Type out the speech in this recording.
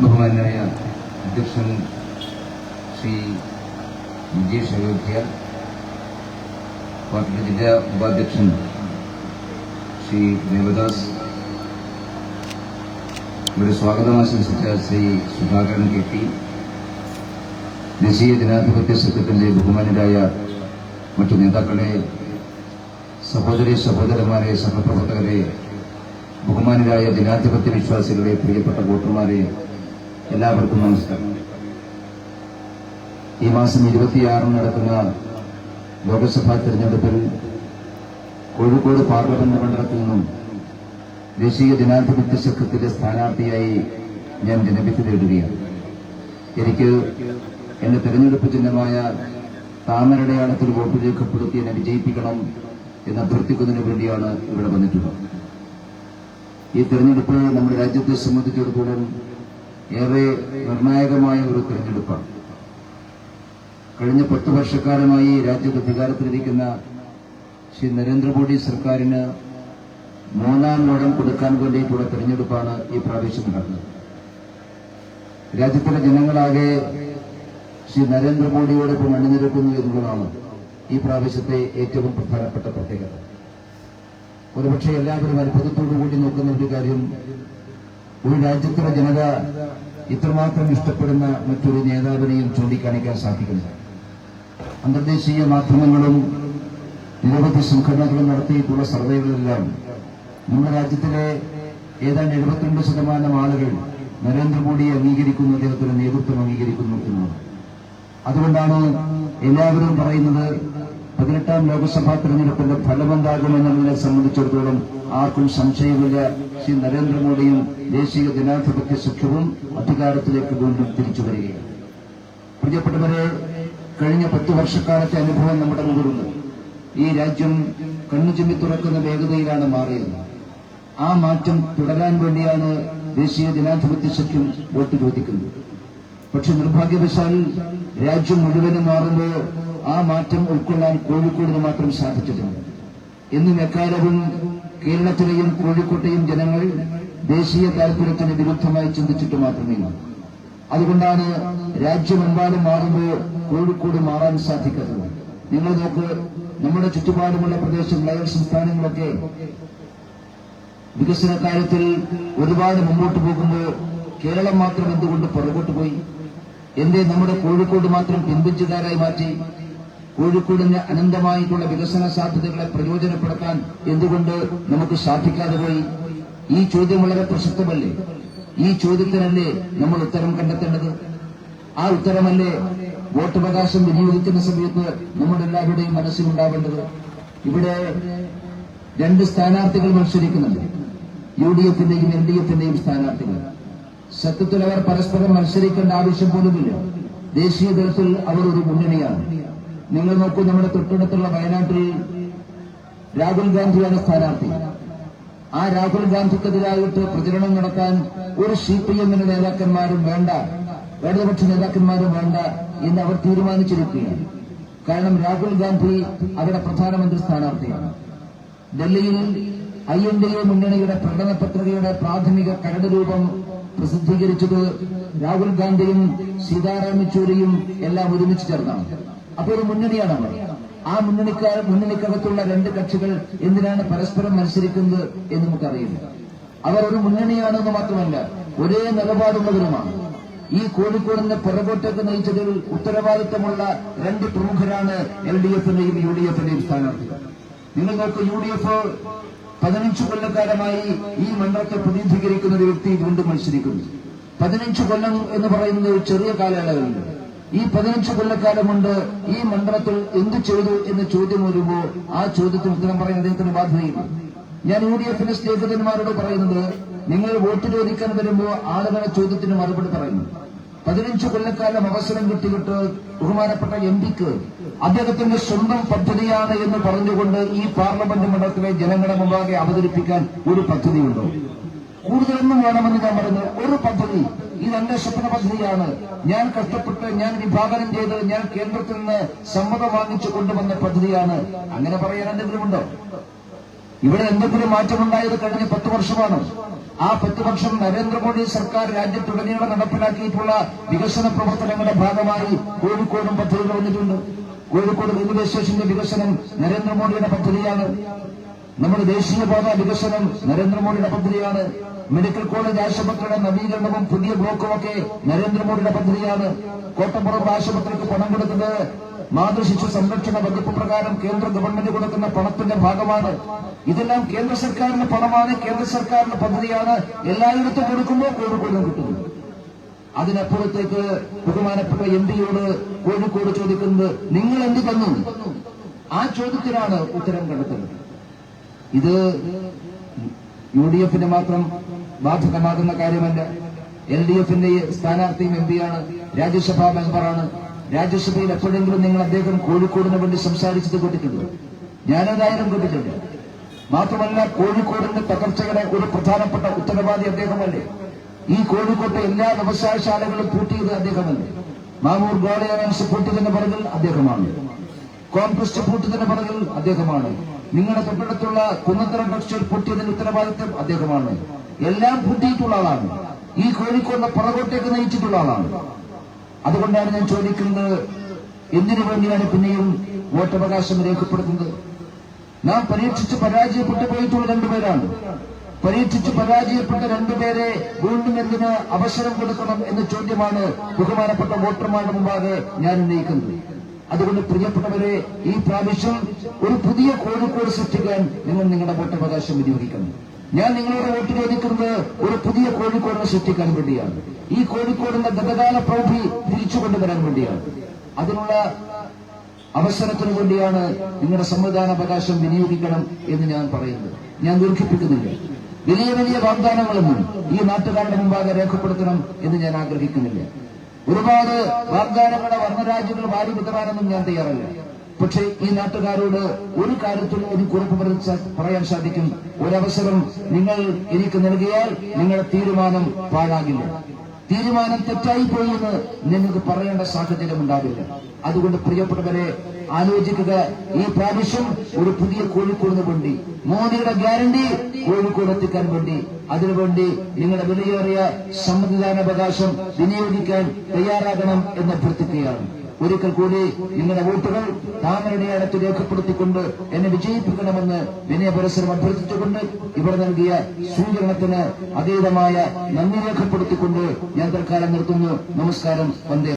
ബഹുമാനായ അധ്യക്ഷൻ ശ്രീ വിജേഷ് അയോധ്യ പാർട്ടിയുടെ ജില്ലാ ഉപാധ്യക്ഷൻ ശ്രീ ദേവദാസ് ഇവിടെ സ്വാഗതം ആശംസിച്ച ശ്രീ സുധാകരൻ കെ പി ദേശീയ ജനാധിപത്യ സഖ്യത്തിന്റെ ബഹുമാനരായ മറ്റു നേതാക്കളെ സഹോദരി സഹോദരന്മാരെ സഹപ്രവർത്തകരെ ബഹുമാനരായ ജനാധിപത്യ വിശ്വാസികളെ പ്രിയപ്പെട്ട വോട്ടർമാരെ എല്ലാവർക്കും നമസ്കാരം. ഈ മാസം ഇരുപത്തിയാറിന് നടക്കുന്ന ലോക്സഭാ തെരഞ്ഞെടുപ്പിൽ കോഴിക്കോട് പാർലമെന്റ് മണ്ഡലത്തിൽ നിന്നും ദേശീയ ജനാധിപത്യ സഖ്യത്തിലെ സ്ഥാനാർത്ഥിയായി ഞാൻ ജനവിധി തേടുകയാണ്. എനിക്ക് എന്റെ തെരഞ്ഞെടുപ്പ് ചിഹ്നമായ താമരടയാളത്തിൽ വോട്ട് രേഖപ്പെടുത്തി എന്നെ വിജയിപ്പിക്കണം എന്ന് അഭ്യർത്ഥിക്കുന്നതിന് വേണ്ടിയാണ് ഇവിടെ വന്നിട്ടുള്ളത്. ഈ തെരഞ്ഞെടുപ്പ് നമ്മുടെ രാജ്യത്തെ സംബന്ധിച്ചിടത്തോളം ഏറെ നിർണായകമായ ഒരു തെരഞ്ഞെടുപ്പാണ്. കഴിഞ്ഞ പത്ത് വർഷക്കാലമായി രാജ്യത്ത് അധികാരത്തിലിരിക്കുന്ന ശ്രീ നരേന്ദ്രമോദി സർക്കാരിന് മൂന്നാം വടം കൊടുക്കാൻ വേണ്ടിയിട്ടുള്ള തെരഞ്ഞെടുപ്പാണ് ഈ പ്രാവശ്യം നടന്നത്. രാജ്യത്തിലെ ജനങ്ങളാകെ ശ്രീ നരേന്ദ്രമോദിയോടൊപ്പം അണിനിരക്കുന്നു എന്നുള്ളതാണ് ഈ പ്രാവശ്യത്തെ ഏറ്റവും പ്രധാനപ്പെട്ട പ്രത്യേകത. ഒരുപക്ഷെ എല്ലാവരും അത്ഭുതത്തോടു കൂടി നോക്കുന്ന ഒരു കാര്യം ഒരു രാജ്യത്തിലെ ജനത ഇത്രമാത്രം ഇഷ്ടപ്പെടുന്ന മറ്റൊരു നേതാവിനെയും ചൂണ്ടിക്കാണിക്കാൻ സാധിക്കുന്നില്ല അന്തർദേശീയ മാധ്യമങ്ങളും നിരവധി സംഘടനകളും നടത്തിയിട്ടുള്ള സർവേകളിലെല്ലാം നമ്മുടെ രാജ്യത്തിലെ ഏതാണ്ട് എഴുപത്തിരണ്ട് ശതമാനം ആളുകൾ നരേന്ദ്രമോദിയെ അംഗീകരിക്കുന്നു അദ്ദേഹത്തിന്റെ നേതൃത്വം അംഗീകരിക്കുന്നു എന്നുള്ളത് അതുകൊണ്ടാണ് എല്ലാവരും പറയുന്നത് പതിനെട്ടാം ലോക്സഭാ തെരഞ്ഞെടുപ്പിന്റെ ഫലമെന്താകുമെന്നതിനെ സംബന്ധിച്ചിടത്തോളം ആർക്കും സംശയമില്ല. ശ്രീ നരേന്ദ്രമോദിയും ദേശീയ ജനാധിപത്യ സഖ്യവും അധികാരത്തിലേക്ക് വീണ്ടും തിരിച്ചു വരികയാണ്. പ്രിയപ്പെട്ടവരെ കഴിഞ്ഞ പത്ത് വർഷക്കാലത്തെ അനുഭവം നമ്മുടെ മുമ്പിലുണ്ട്. ഈ രാജ്യം കണ്ണു ചിമ്മി തുറക്കുന്ന വേഗതയിലാണ് മാറിയത്. ആ മാറ്റം തുടരാൻ വേണ്ടിയാണ് ദേശീയ ജനാധിപത്യ സഖ്യം വോട്ട് ചോദിക്കുന്നത്. പക്ഷെ നിർഭാഗ്യവശാൽ രാജ്യം മുഴുവനും മാറുമ്പോൾ ആ മാറ്റം ഉൾക്കൊള്ളാൻ കോഴിക്കോടിന് മാത്രം സാധിച്ചിട്ടുണ്ട് എന്നും എക്കാലവും കേരളത്തിലെയും കോഴിക്കോട്ടെയും ജനങ്ങൾ ദേശീയ താൽപര്യത്തിന് വിരുദ്ധമായി ചിന്തിച്ചിട്ട് മാത്രമേ ഉള്ളൂ. അതുകൊണ്ടാണ് രാജ്യമെമ്പാടും മാറുമ്പോൾ കോഴിക്കോട് മാറാൻ സാധിക്കാത്തത്. നിങ്ങൾ നോക്ക് നമ്മുടെ ചുറ്റുപാടുമുള്ള പ്രദേശങ്ങൾ അയൽ സംസ്ഥാനങ്ങളൊക്കെ വികസന കാര്യത്തിൽ ഒരുപാട് മുമ്പോട്ട് പോകുമ്പോൾ കേരളം മാത്രം എന്തുകൊണ്ട് പുറകോട്ട് പോയി? എന്തേ നമ്മുടെ കോഴിക്കോട് മാത്രം പിൻപിച്ചുകാരായി മാറ്റി കോഴിക്കോടിന് അനന്തമായിട്ടുള്ള വികസന സാധ്യതകളെ പ്രയോജനപ്പെടുത്താൻ എന്തുകൊണ്ട് നമുക്ക് സാധിക്കാതെ പോയി? ഈ ചോദ്യം വളരെ പ്രസക്തമല്ലേ? ഈ ചോദ്യത്തിനല്ലേ നമ്മൾ ഉത്തരം കണ്ടെത്തേണ്ടത്? ആ ഉത്തരമല്ലേ വോട്ടവകാശം വിനിയോഗിക്കുന്ന സമയത്ത് നമ്മുടെ എല്ലാവരുടെയും മനസ്സിലുണ്ടാവേണ്ടത്? ഇവിടെ രണ്ട് സ്ഥാനാർത്ഥികൾ മത്സരിക്കുന്നുണ്ട്. യു ഡി എഫിന്റെയും എൽ ഡി എഫിന്റെയും സ്ഥാനാർത്ഥികൾ. സത്യത്തിൽ അവർ പരസ്പരം മത്സരിക്കേണ്ട ആവശ്യം പോലുമില്ല. ദേശീയ തലത്തിൽ അവർ ഒരു മുന്നണിയാണ്. നിങ്ങൾ നോക്കൂ നമ്മുടെ തൊട്ടടുത്തുള്ള വയനാട്ടിൽ രാഹുൽ ഗാന്ധിയാണ് സ്ഥാനാർത്ഥി. ആ രാഹുൽ ഗാന്ധിക്കെതിരായിട്ട് പ്രചരണം നടത്താൻ ഒരു സി പി എമ്മിന്റെ നേതാക്കന്മാരും വേണ്ട ഇടതുപക്ഷ നേതാക്കന്മാരും വേണ്ട എന്ന് അവർ തീരുമാനിച്ചിരിക്കുകയാണ്. കാരണം രാഹുൽ ഗാന്ധി അവിടെ പ്രധാനമന്ത്രി സ്ഥാനാർത്ഥിയാണ്. ഡൽഹിയിൽ ഐ എൻ ഡി എ മുന്നണിയുടെ പ്രകടന പത്രികയുടെ പ്രാഥമിക കരട് രൂപം പ്രസിദ്ധീകരിച്ചത് രാഹുൽ ഗാന്ധിയും സീതാറാം യെച്ചൂരിയും എല്ലാം ഒരുമിച്ച് ചേർന്നാണ്. അപ്പോൾ ഒരു മുന്നണിയാണ് അവർ. ആ മുന്നണിക്കാർ മുന്നണിക്കകത്തുള്ള രണ്ട് കക്ഷികൾ എന്തിനാണ് പരസ്പരം മത്സരിക്കുന്നത് എന്ന് നമുക്കറിയില്ല. അവർ ഒരു മുന്നണിയാണെന്ന് മാത്രമല്ല ഒരേ നിലപാടുള്ളവരുമാണ്. ഈ കോഴിക്കോടിനെ പുറകോട്ടേക്ക് നയിച്ചതിൽ ഉത്തരവാദിത്തമുള്ള രണ്ട് പ്രമുഖരാണ് എൽ ഡി എഫിന്റെയും യു ഡി എഫിന്റെയും സ്ഥാനാർത്ഥികൾ നിങ്ങൾ നോക്ക് യു ഡി എഫ് പതിനഞ്ച് കൊല്ലക്കാലമായി ഈ മണ്ഡലത്തെ പ്രതിനിധീകരിക്കുന്ന ഒരു വ്യക്തി വീണ്ടും മത്സരിക്കുന്നു. പതിനഞ്ച് കൊല്ലം എന്ന് പറയുന്നത് ചെറിയ കാലയളവുണ്ട് ഈ പതിനഞ്ച് കൊല്ലക്കാലം കൊണ്ട് ഈ മണ്ഡലത്തിൽ എന്ത് ചെയ്തു എന്ന് ചോദ്യം വരുമ്പോൾ ആ ചോദ്യത്തിന് ഉത്തരം പറയാൻ അദ്ദേഹത്തിന് ബാധ്യതയില്ല. ഞാൻ യു ഡി എഫിന്റെ സ്നേഹിതന്മാരോട് പറയുന്നത് നിങ്ങൾ വോട്ട് ചോദിക്കാൻ വരുമ്പോൾ ആളുകളെ ചോദ്യത്തിന് മറുപടി പറയുന്നു. പതിനഞ്ച് കൊല്ലക്കാലം അവസരം കിട്ടിയിട്ട് ബഹുമാനപ്പെട്ട എം പിക്ക് അദ്ദേഹത്തിന്റെ സ്വന്തം പദ്ധതിയാണ് എന്ന് പറഞ്ഞുകൊണ്ട് ഈ പാർലമെന്റ് മണ്ഡലത്തിലെ ജനങ്ങളുടെ മുമ്പാകെ അവതരിപ്പിക്കാൻ ഒരു പദ്ധതിയുണ്ടോ? കൂടുതലൊന്നും വേണമെന്ന് ഞാൻ പറഞ്ഞു. ഒരു പദ്ധതി ഇത് എന്റെ സ്വപ്ന പദ്ധതിയാണ് ഞാൻ കഷ്ടപ്പെട്ട് ഞാൻ വിഭാവനം ചെയ്ത് ഞാൻ കേന്ദ്രത്തിൽ നിന്ന് സമ്മതം വാങ്ങിച്ചു കൊണ്ടുവന്ന പദ്ധതിയാണ്. അങ്ങനെ പറയാൻ എന്തെങ്കിലും ഉണ്ടോ ഇവിടെ എന്തെങ്കിലും മാറ്റമുണ്ടായത് കഴിഞ്ഞ പത്ത് വർഷമാണ്. ആ പത്ത് വർഷം നരേന്ദ്രമോദി സർക്കാർ രാജ്യത്തുടനീളം നടപ്പിലാക്കിയിട്ടുള്ള വികസന പ്രവർത്തനങ്ങളുടെ ഭാഗമായി കോഴിക്കോടും പദ്ധതികൾ വന്നിട്ടുണ്ട്. കോഴിക്കോട് റെയിൽവേ സ്റ്റേഷന്റെ വികസനം നരേന്ദ്രമോദിയുടെ പദ്ധതിയാണ്. നമ്മുടെ ദേശീയപാത വികസനം നരേന്ദ്രമോദിയുടെ പദ്ധതിയാണ്. മെഡിക്കൽ കോളേജ് ആശുപത്രിയുടെ നവീകരണവും പുതിയ ബ്ലോക്കും ഒക്കെ നരേന്ദ്രമോദിയുടെ പദ്ധതിയാണ്. കോട്ടപ്പുറം ആശുപത്രിക്ക് പണം കൊടുക്കുന്നത് മാതൃശിശു സംരക്ഷണ വകുപ്പ് പ്രകാരം കേന്ദ്ര ഗവൺമെന്റ് കൊടുക്കുന്ന പണത്തിന്റെ ഭാഗമാണ്. ഇതെല്ലാം കേന്ദ്ര സർക്കാരിന്റെ പണമാണ്. കേന്ദ്ര സർക്കാരിന്റെ പദ്ധതിയാണ്. എല്ലായിടത്തും കൊടുക്കുമ്പോൾ കോഴിക്കോടും കിട്ടുന്നു. അതിനപ്പുറത്തേക്ക് ബഹുമാനപ്പെട്ട എം പിയോട് കോഴിക്കോട് ചോദിക്കുന്നത് നിങ്ങൾ എന്ത് തന്നു? ആ ചോദ്യത്തിനാണ് ഉത്തരം കണ്ടെത്തുന്നത്. ഇത് യു ഡി എഫിന് മാത്രം ബാധകമാകുന്ന കാര്യമല്ല. എൽ ഡി എഫിന്റെ സ്ഥാനാർത്ഥിയും എം പിയാണ്. രാജ്യസഭാ മെമ്പറാണ്. രാജ്യസഭയിൽ എപ്പോഴെങ്കിലും നിങ്ങൾ അദ്ദേഹം കോഴിക്കോടിന് വേണ്ടി സംസാരിച്ചത് കേട്ടിട്ടുണ്ട്? ഞാനതായാലും കേട്ടിട്ടുണ്ട്? മാത്രമല്ല കോഴിക്കോടിന്റെ തകർച്ചയുടെ ഒരു പ്രധാനപ്പെട്ട ഉത്തരവാദി അദ്ദേഹമല്ലേ? ഈ കോഴിക്കോട്ടെ എല്ലാ വ്യവസായശാലകളും പൂട്ടിയത് അദ്ദേഹമല്ലേ? മാമൂർ ഗോളയാനൻസ് പൂട്ടിയതിന്റെ പിറകിൽ അദ്ദേഹമാണ്. കോൺഗ്രസ് പൂട്ടിയതിന്റെ പിറകിൽ അദ്ദേഹമാണ്. നിങ്ങളുടെ തൊട്ടടുത്തുള്ള കുന്നത്തറ ടെക്സ്റ്റൈൽ പൊട്ടിയതിന്റെ ഉത്തരവാദിത്വം അദ്ദേഹമാണ്. എല്ലാം പൊട്ടിയിട്ടുള്ള ആളാണ്. ഈ കോഴിക്കോടിനെ പുറകോട്ടേക്ക് നയിച്ചിട്ടുള്ള ആളാണ്. അതുകൊണ്ടാണ് ഞാൻ ചോദിക്കുന്നത് എന്തിനു വേണ്ടിയാണ് പിന്നെയും വോട്ടവകാശം രേഖപ്പെടുത്തുന്നത്? നാം പരീക്ഷിച്ച് പരാജയപ്പെട്ടു പോയിട്ടുള്ള രണ്ടുപേരാണ്. പരീക്ഷിച്ച് പരാജയപ്പെട്ട രണ്ടുപേരെ വീണ്ടും എന്തിന് അവസരം കൊടുക്കണം എന്ന ചോദ്യമാണ് ബഹുമാനപ്പെട്ട വോട്ടർമാരുടെ മുമ്പാകെ ഞാൻ ഉന്നയിക്കുന്നത്. അതുകൊണ്ട് പ്രിയപ്പെട്ടവരെ ഈ പ്രാവശ്യം ഒരു പുതിയ കോഴിക്കോട് സൃഷ്ടിക്കാൻ നിങ്ങൾ നിങ്ങളുടെ വോട്ടവകാശം വിനിയോഗിക്കണം ഞാൻ നിങ്ങളോട് വോട്ട് ചോദിക്കുന്നത് ഒരു പുതിയ കോഴിക്കോടിനെ സൃഷ്ടിക്കാൻ വേണ്ടിയാണ്. ഈ കോഴിക്കോടിന്റെ ഗതകാല പ്രൗഢി തിരിച്ചു കൊണ്ടുവരാൻ വേണ്ടിയാണ്. അതിനുള്ള അവസരത്തിനു വേണ്ടിയാണ് നിങ്ങളുടെ സമ്മതിദാനാവകാശം വിനിയോഗിക്കണം എന്ന് ഞാൻ പറയുന്നത്. ഞാൻ ദീർഘിപ്പിക്കുന്നില്ല. വലിയ വലിയ വാഗ്ദാനങ്ങളൊന്നും ഈ നാട്ടുകാരുടെ മുമ്പാകെ രേഖപ്പെടുത്തണം എന്ന് ഞാൻ ആഗ്രഹിക്കുന്നില്ല. ഒരുപാട് വാഗ്ദാനങ്ങളെ വർണരാജ്യങ്ങൾ വാരി വിതറാനൊന്നും ഞാൻ തയ്യാറല്ല. പക്ഷേ ഈ നാട്ടുകാരോട് ഒരു കാര്യത്തിൽ ഒരു കുറിപ്പ് പറയാൻ സാധിക്കും. ഒരവസരം നിങ്ങൾ എനിക്ക് നൽകിയാൽ നിങ്ങളുടെ തീരുമാനം പാഴാകില്ല. തീരുമാനം തെറ്റായി പോയി എന്ന് നിങ്ങൾക്ക് പറയേണ്ട സാഹചര്യം ഉണ്ടാവില്ല. അതുകൊണ്ട് പ്രിയപ്പെട്ടവരെ ആലോചിക്കുക. ഈ പ്രാവശ്യം ഒരു പുതിയ കോഴിക്കോടിന് വേണ്ടി മോദിയുടെ ഗ്യാരണ്ടി കോഴിക്കോട് എത്തിക്കാൻ വേണ്ടി അതിനുവേണ്ടി നിങ്ങളുടെ വിലയേറിയ സമ്മതിദാനാവകാശം വിനിയോഗിക്കാൻ തയ്യാറാകണം എന്ന് അഭ്യർത്ഥിക്കുകയാണ്. ഒരിക്കൽ കൂടി നിങ്ങളുടെ വോട്ടുകൾ താങ്കളുടെ അടുത്ത് രേഖപ്പെടുത്തിക്കൊണ്ട് എന്നെ വിജയിപ്പിക്കണമെന്ന് വിനയപരസ്പരം അഭ്യർത്ഥിച്ചുകൊണ്ട് ഇവിടെ നൽകിയ സ്വീകരണത്തിന് അതീതമായ നന്ദി രേഖപ്പെടുത്തിക്കൊണ്ട് ഞാൻ തൽക്കാലം നിർത്തുന്നു. നമസ്കാരം. വന്ദേ